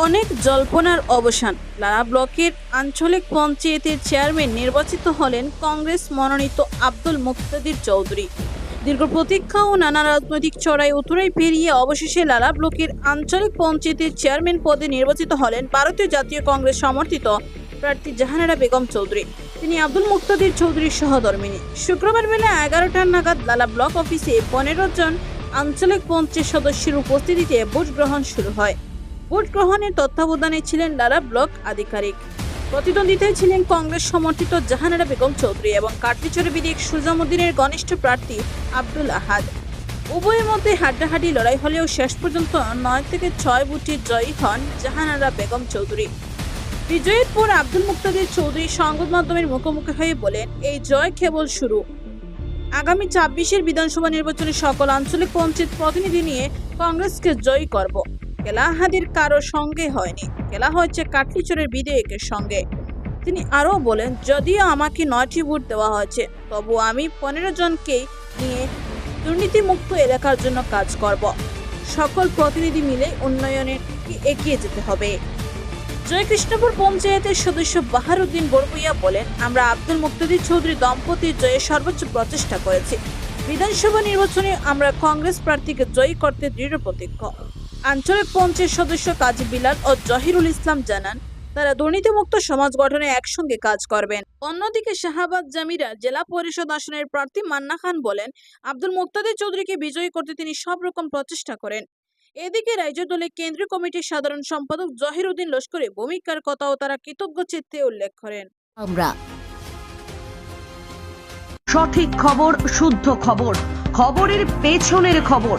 অনেক জল্পনার অবসান। লালা ব্লকের আঞ্চলিক পঞ্চায়েতের চেয়ারম্যান নির্বাচিত হলেন কংগ্রেস মনোনীত আব্দুল মুক্তাদির চৌধুরী। দীর্ঘ প্রতীক্ষা ও নানা রাজনৈতিক চড়াই উতরাই পেরিয়ে অবশেষে লালা ব্লকের আঞ্চলিক পঞ্চায়েতের চেয়ারম্যান পদে নির্বাচিত হলেন ভারতীয় জাতীয় কংগ্রেস সমর্থিত প্রার্থী জাহানারা বেগম চৌধুরী। তিনি আব্দুল মুক্তাদির চৌধুরীর সহধর্মিনী শুক্রবার বেলা এগারোটার নাগাদ লালা ব্লক অফিসে পনেরো জন আঞ্চলিক পঞ্চায়েত সদস্যের উপস্থিতিতে ভোট গ্রহণ শুরু হয়। ভোট গ্রহণের তত্ত্বাবধানে ছিলেন লালা ব্লক আধিকারিক। প্রতিদ্বন্দ্বিতায় ছিলেন কংগ্রেস সমর্থিত জাহানারা বেগম চৌধুরী এবং কাটলিচরে বিধায়ক সুজামুদ্দিনের ঘনিষ্ঠ প্রার্থী আব্দুল আহাদ। উভয়ের মধ্যে হাড্ডাহাড্ডি লড়াই হলেও শেষ পর্যন্ত নয় থেকে ছয় বুথে জয়ী হন জাহানারা বেগম চৌধুরী। বিজয়ের পর আব্দুল মুক্তাদির চৌধুরী সংবাদ মাধ্যমের মুখোমুখি হয়ে বলেন, এই জয় কেবল শুরু। আগামী ছাব্বিশের বিধানসভা নির্বাচনে সকল আঞ্চলিক পঞ্চায়েত প্রতিনিধি নিয়ে কংগ্রেসকে জয়ী করব। কেলাহাদির কারও সঙ্গে হয়নি। খেলা হয়েছে কাটলিচরের বিধেয়কের সঙ্গে। তিনি আরও বলেন, যদিও আমাকে নয়টি ভোট দেওয়া হয়েছে তবু আমি পনেরো জনকেই নিয়ে দুর্নীতিমুক্ত এলাকার জন্য কাজ করব। সকল প্রতিনিধি মিলে উন্নয়নের দিকে এগিয়ে যেতে হবে? জয়কৃষ্ণপুর পঞ্চায়েতের সদস্য বাহারুদ্দিন বড়বুইয়া বলেন, আমরা আব্দুল মুক্তাদির চৌধুরী দম্পতির জয়ে সর্বোচ্চ প্রচেষ্টা করেছি। বিধানসভা নির্বাচনে আমরা কংগ্রেস প্রার্থীকে জয়ী করতে দৃঢ় প্রতিজ্ঞ আঞ্চলিক পঞ্চায়েত সদস্য কাজী বিলাল ও জহিরুল ইসলাম জানান তারা দুর্নীতিমুক্ত সমাজ গঠনে একসঙ্গে কাজ করবেন। অন্যদিকে শাহাবাদ জামিরা জেলা পরিষদ আসনের প্রার্থী মান্না খান বলেন আব্দুল মুক্তাদির চৌধুরীকে বিজয়ী করতে তিনি সব রকম প্রচেষ্টা করেন। এদিকে রাজ্য দলের কেন্দ্রীয় কমিটির সাধারণ সম্পাদক জহিরুদ্দিন লস্করের ভূমিকার কথাও তারা কৃতজ্ঞ চিত্তে উল্লেখ করেন। আমরা। সঠিক খবর শুদ্ধ খবর খবরের পেছনের খবর।